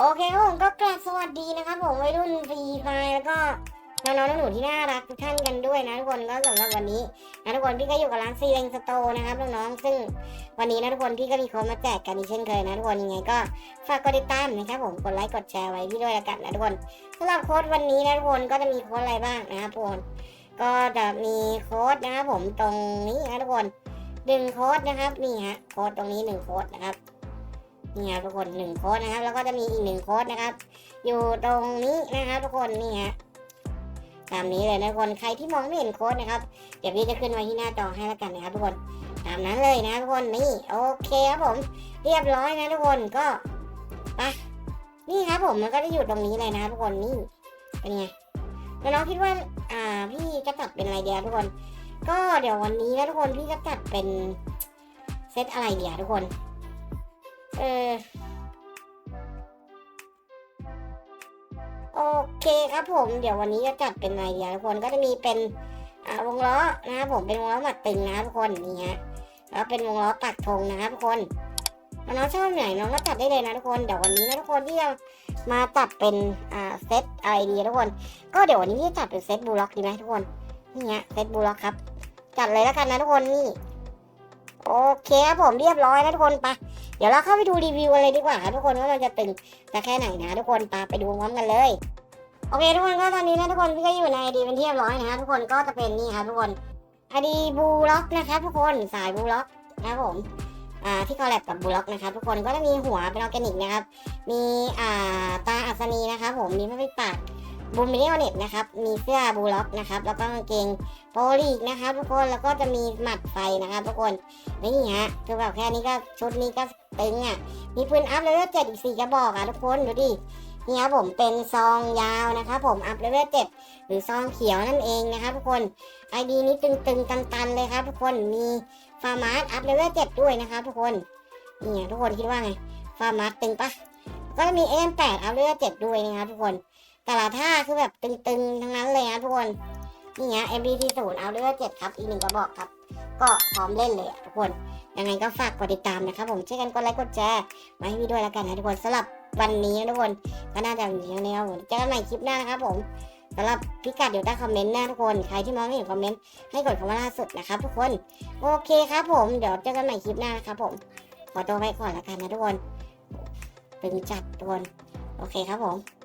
โอเคครับผมก็กราบสวัสดีนะครับผมวัยรุ่นฟรีไฟแล้วก็น้องๆหนูที่น่ารักทุกท่านกันด้วยนะทุกคนก็สำหรับวันนี้นะทุกคนพี่ก็อยู่กับร้านซีเลงสโตนะครับน้องๆซึ่งวันนี้นะทุกคนพี่ก็มีโค้ดมาแจกกันอีกเช่นเคยนะทุกคนยังไงก็ฝากกดติดตามนะครับผมกดไลค์กดแชร์ไว้พี่ด้วยละกันนะทุกคนสำหรับโค้ดวันนี้นะทุกคนก็จะมีโค้ดอะไรบ้างนะครับทุกคนก็จะมีโค้ดนะครับผมตรงนี้นะทุกคนหนึ่งโค้ดนะครับนี่ฮะโค้ดตรงนี้หนึ่งโค้ดนะครับ นี่ครับทุกคนหนึ่งโค้ดนะครับ แล้วก็จะมีอีกหนึ่งโค้ดนะครับ อยู่ตรงนี้นะครับทุกคนนี่ฮะตามนี้เลยนะทุกคนใครที่มองไม่เห็นโค้ดนะครับ เดี๋ยวพี่จะขึ้นไว้ที่หน้าจอให้แล้วกันนะครับ ทุกคนตามนั้นเลยนะทุกคนนี่โอเคครับผมเรียบร้อยนะทุกคนก็ไปนี่ครับผมมันก็จะอยู่ตรงนี้เลยนะครับทุกคนนี่เป็นไงแล้วน้องคิดว่าอ่าพี่จะตัดเป็นอะไรเดียวทุกคน ก็เดี๋ยววันนี้นะทุกคนพี่จะตัดเป็นเซตอะไรเดียวทุกคน เออโอเคครับผม เดี๋ยววันนี้จะจัดเป็นไอเดียทุกคนก็จะมีเป็นอ่าวงล้อนะครับผมเป็นวงล้อหมัดตึงนะครับทุกคนนี่ฮะแล้วเป็นวงล้อปักธงนะครับทุกคนน้องชอบไหนน้องก็ตัดได้เลยนะทุกคนเดี๋ยววันนี้นะทุกคนที่จะมาตัดเป็นอ่าเซตไอะไรดียทุกคน ก็เดี๋ยววันนี้พี่จะตัดเป็นเซตบูล็อกดีไหมทุกคนนี่ฮะเซตบูล็อกครับจัดเลยแล้วกันนะทุกคนนี่ โอเคครับผมเรียบร้อยแล้วทุกคนไปเดี๋ยวเราเข้าไปดูรีวิวกันเลยดีกว่าทุกคนว่ามันจะตึงจะแค่ไหนนะทุกคนปาไปดูพร้อมกันเลยโอเคทุกคนก็ตอนนี้นะทุกคนพี่ก็อยู่ในไอดีเป็นที่เรียบร้อยนะทุกคนก็จะเป็นนี่ครับทุกคนไอดีบูล็อกนะครับทุกคนสายบูล็อกนะครับผมอ่าที่คอลแลบกับบูล็อกนะครับทุกคนก็จะมีหัวเป็นออร์แกนิกนะครับมีอ่าตาอัศนีนะครับผมมีผ้าปิดปาก บูมมิเนอเน็ตนะครับ มีเสื้อบูล็อกนะครับ แล้วก็กางเกงโปลีกนะครับ ทุกคน แล้วก็จะมีหมัดไฟนะครับ ทุกคน นี่ฮะ คือแบบแค่นี้ก็ชุดนี้ก็ตึงอะ มีปืนอัพเลเวลเจ็ดอีกสี่กระบอกอะทุกคน ดูดินี่ครับผมเป็นซองยาวนะครับผมอัพเลเวลเจ็ดหรือซองเขียวนั่นเองนะครับทุกคนไอดีนี้ตึงๆตันๆเลยครับ ทุกคน มีฟาร์มาร์อัพเลเวลเจ็ดด้วยนะครับทุกคน นี่ทุกคนคิดว่าไง ฟาร์มาร์ตึงปะก็จะมีเอ็มแปดอัพเลเวลเจ็ดด้วยนะครับทุกคน แต่ละท่าคือแบบตึงๆ ทั้งนั้นเลยนะทุกคน นี่ไง MBT ศูนย์อัพเลเวลเจ็ดครับ อีกหนึ่งกระบอกครับ ก็พร้อมเล่นเลยทุกคน ยังไงก็ฝากกดติดตามนะครับผมช่วยกันกดไลค์กดแชร์มาให้พี่ด้วยแล้วกันนะทุกคนสำหรับวันนี้นะทุกคน ก็น่าจะอยู่ที่นี้ครับผมเจอกันใหม่คลิปหน้านะครับผมสำหรับพิกัดอยู่ใต้คอมเมนต์นะทุกคน ใครที่มองไม่เห็นคอมเมนต์ให้กดคำว่าล่าสุดนะครับทุกคน โอเคครับผม เดี๋ยวเจอกันใหม่คลิปหน้านะครับผม ขอตัวไปก่อนแล้วกันนะทุกคน เป็นจัดทุกคน โอเคครับผม